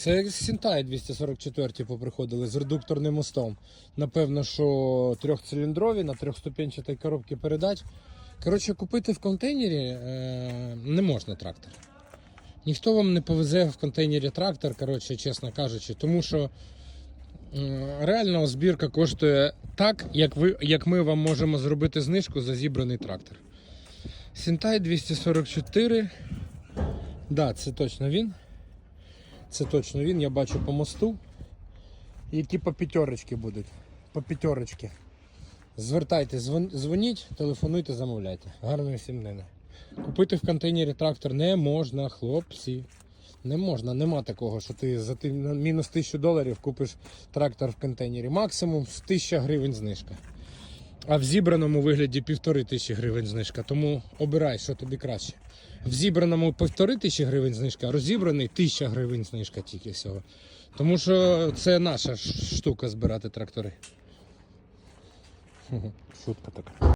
Це Сінтай 244 поприходили з редукторним мостом. Напевно, що трьохциліндрові на трьохступенчатій коробці передач. Коротше, купити в контейнері е, не можна трактор. Ніхто вам не повезе в контейнері трактор, коротше, чесно кажучи, тому що е, реально збірка коштує так, як, ви, як ми вам можемо зробити знижку за зібраний трактор. Сінтай 244. Да, це точно він. Це точно він, я бачу по мосту. Які по п'ятерочки будуть. По п'ятерочки. Звертайте, дзвоніть, телефонуйте, замовляйте. Гарної дня. Купити в контейнері трактор не можна, хлопці. Не можна, нема такого, що ти за мінус 1000 доларів купиш трактор в контейнері. Максимум 1000 гривень знижка. А в зібраному вигляді півтори тисячі гривень знижка. Тому обирай, що тобі краще. В зібраному півтори тисячі гривень знижка, а розібраний тисяча гривень знижка тільки всього. Тому що це наша штука збирати трактори. Шутка така.